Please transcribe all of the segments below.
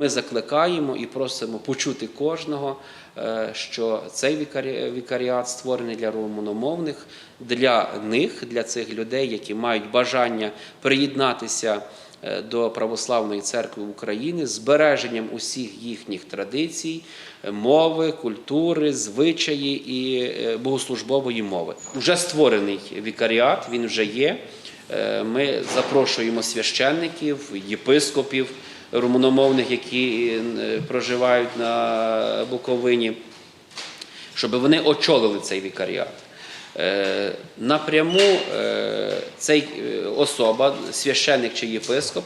Ми закликаємо і просимо почути кожного, е, що цей вікаріат створений для румуномовних, для них, для цих людей, які мають бажання приєднатися е, до Православної церкви України з збереженням усіх їхніх традицій, мови, культури, звичаї і е, богослужбової мови. Вже створений вікаріат, він вже є. Е, Ми запрошуємо священників, єпископів румуномовних, які е, проживають на Буковині, щоб вони очолили цей вікаріат. Е, Напряму цей особа, священник чи єпископ,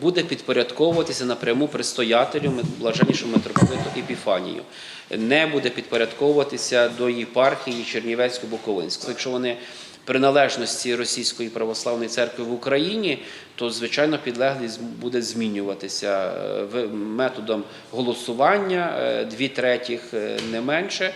буде підпорядковуватися напряму предстоятелю блаженнішому митрополиту Епіфанію. Не буде підпорядковуватися до єпархії Чернівецько-Буковинської. Якщо вони приналежності Російської православної церкви в Україні, то звичайно підлеглість буде змінюватися е, методом голосування е, дві третіх е, не менше,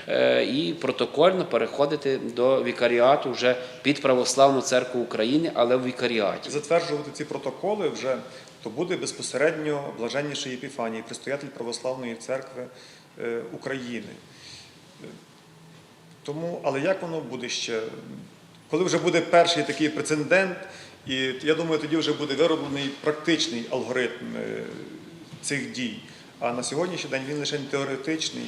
і протокольно переходити до вікаріату вже під православну церкву України, але в вікаріаті. Затверджувати ці протоколи вже то буде безпосередньо блаженніший Єпіфаній, предстоятель Православної церкви України. Тому, але як воно буде ще? Коли вже буде перший такий прецедент, і я думаю, тоді вже буде вироблений практичний алгоритм е, цих дій. А на сьогоднішній день він лише теоретичний.